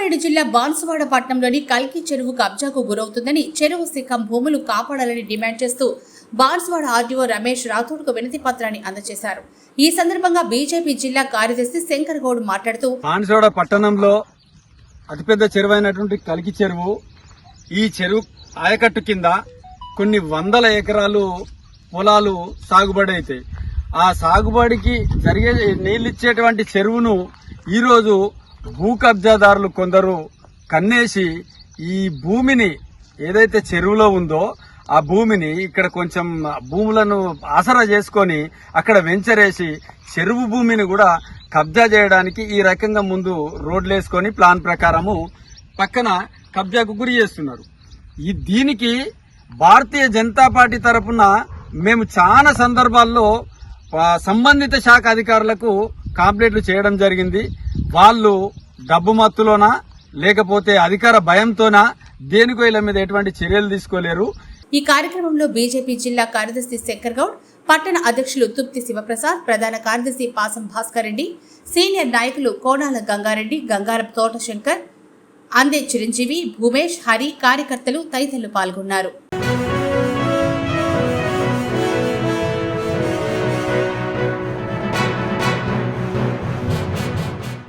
రంగారెడ్డి జిల్లా బాన్సువాడ పట్టణంలోని కల్కి చెరువు కబ్జాకు గురవుతుందని చెరువు శిఖం భూములు కాపాడాలని డిమాండ్ చేస్తూ బాన్సువాడ ఆర్డీఓ రమేష్ రాథోడ్కు వినతి పత్రాన్ని అందజేశారు. ఈ సందర్భంగా బీజేపీ జిల్లా కార్యదర్శి శంకర్ గౌడ్ మాట్లాడుతూ బాన్సువాడ పట్టణంలో అతిపెద్ద చెరువు అయినటువంటి కల్కి చెరువు ఈ చెరువు ఆయకట్టు కింద కొన్ని వందల ఎకరాలు పొలాలు సాగుబడి అవుతాయి. ఆ సాగుబడికి జరిగే నీళ్ళిచ్చేటువంటి చెరువును ఈరోజు భూ కబ్జాదారులు కొందరు కన్నేసి ఈ భూమిని ఏదైతే చెరువులో ఉందో ఆ భూమిని ఇక్కడ కొంచెం భూములను ఆసరా చేసుకొని అక్కడ వెంచరేసి చెరువు భూమిని కూడా కబ్జా చేయడానికి ఈ రకంగా ముందు రోడ్లు వేసుకొని ప్లాన్ ప్రకారము పక్కన కబ్జాకు గురి చేస్తున్నారు. ఈ దీనికి భారతీయ జనతా పార్టీ తరఫున మేము చాలా సందర్భాల్లో సంబంధిత శాఖ అధికారులకు కాంప్లైంట్లు చేయడం జరిగింది. వాళ్ళు డబ్బు మత్తులోనా లేకపోతే అధికార భయంతోనా దేనికో వీళ్ళ మీద ఎటువంటి చర్యలు తీసుకోలేరు. ఈ కార్యక్రమంలో బీజేపీ జిల్లా కార్యదర్శి శంకర్ గౌడ్ పట్టణ అధ్యక్షులు తుప్తి శివప్రసాద్ ప్రధాన కార్యదర్శి పాసం భాస్కర్ రెడ్డి సీనియర్ నాయకులు కోణాల గంగారెడ్డి గంగారం తోటశంకర్ అందే చిరంజీవి భూమేష్ హరి కార్యకర్తలు తదితరులు పాల్గొన్నారు.